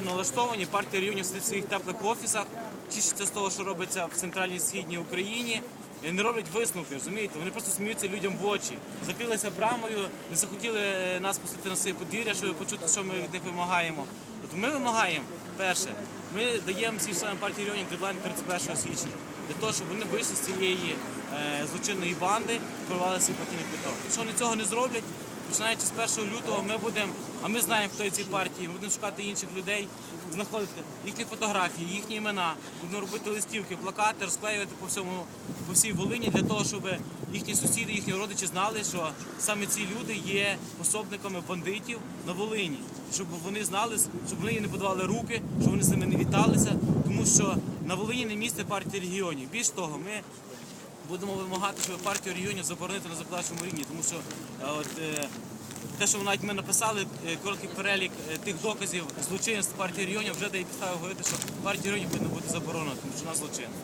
антиукраїнсько налаштовані. Партія регіонів сидить в своїх теплих офісах, тішиться з того, що робиться в центральній східній Україні. І не роблять висновки, розумієте? Вони просто сміються людям в очі. Закрилися брамою, не захотіли е, нас пустити на своє подвір'я, щоб почути, що ми від них вимагаємо. От ми вимагаємо, перше, ми даємо всім членам партії регіонів дедлайн 31 січня для того, щоб вони вийшли з цієї е, злочинної банди, порвали свій партійний квиток. Якщо вони цього не зроблять, починаючи з 1 лютого, ми будемо, а ми знаємо, хто є ці партії, ми будемо шукати інших людей, знаходити їхні фотографії, їхні імена, будемо робити листівки, плакати, розклеювати по всьому по всій Волині для того, щоб їхні сусіди, їхні родичі знали, що саме ці люди є пособниками бандитів на Волині, щоб вони знали, щоб вони не подавали руки, щоб вони з ними не віталися, тому що на Волині не місце партії регіонів. Більш того, ми будемо вимагати, щоб партію регіонів заборонити на законодавчому рівні, тому що е, от, е, те, що навіть ми написали, е, короткий перелік тих доказів злочинства партії регіонів, вже дає підстави говорити, що партія регіонів повинна бути заборонена, тому що вона злочинна.